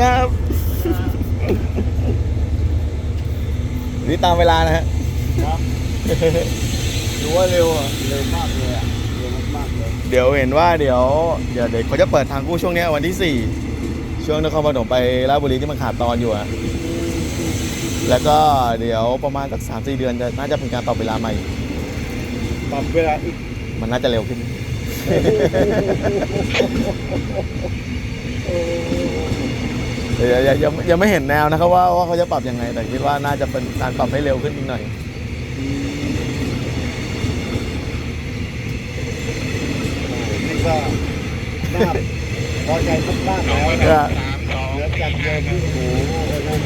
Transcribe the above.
ครับนี่ตามเวลานะฮะครับรู้ว่าเร็วอะเร็วมากเลยอะเร็วมากๆเลยเดี๋ยวเห็นว่าเดี๋ยวเดี๋ยวเดี๋ยวเขาจะเปิดทางคู่ช่วงเนี้ยวันที่4ช่วงนครปฐมไปราชบุรีที่มันขาดตอนอยู่อะแล้วก็เดี๋ยวประมาณสักสามสี่เดือนจะน่าจะเป็นการปรับเวลาใหม่ ปรับเวลาอีกมันน่าจะเร็วขึ้นเดี๋ ยวยังยังยังไม่เห็นแนวนะครับว่าว่าเขาจะปรับยังไง แต่คิดว่าน่าจะเป็นการปรับให้เร็วขึ้นอีกหน่อย นี่ก็น่าพอใจมากๆแล้วก็นะเหลือจากเดิมที่โอ้โหนะ